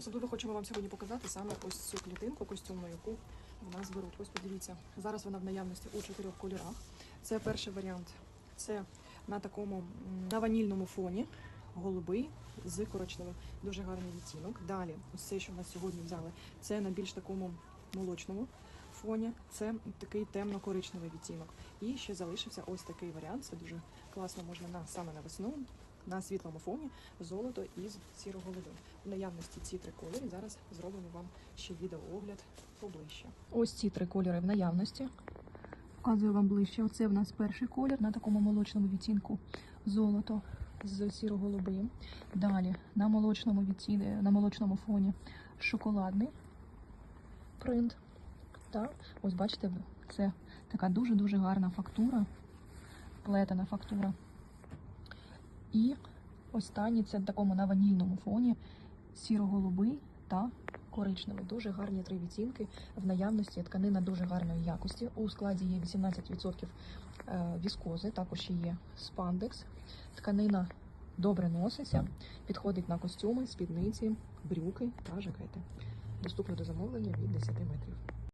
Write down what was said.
Особливо хочемо вам сьогодні показати саме ось цю клітинку костюмну, яку в нас беруть. Ось подивіться, зараз вона в наявності у чотирьох кольорах. Це перший варіант. Це на такому на ванільному фоні. Голубий з коричневим, дуже гарний відтінок. Далі, ось це, що в нас сьогодні взяли, це на більш такому молочному фоні. Це такий темно-коричневий відтінок. І ще залишився ось такий варіант. Це дуже класно можна на саме на весну, на світлому фоні, золото із сіро-голубим. В наявності ці три кольори. Зараз зробимо вам ще відеоогляд поближче. Ось ці три кольори в наявності. Показую вам ближче. Оце в нас перший колір на такому молочному відтінку золото з сіро-голубим. Далі на молочному відтіні, на молочному фоні шоколадний принт. Так, ось бачите, це така дуже-дуже гарна фактура, плетена фактура. І останній це в такому на ванільному фоні сіро-голубий та коричневий. Дуже гарні три відтінки в наявності. Тканина дуже гарної якості. У складі є 18% е, віскози, також є спандекс. Тканина добре носиться, підходить на костюми, спідниці, брюки та жакети. Доступно до замовлення від 10 метрів.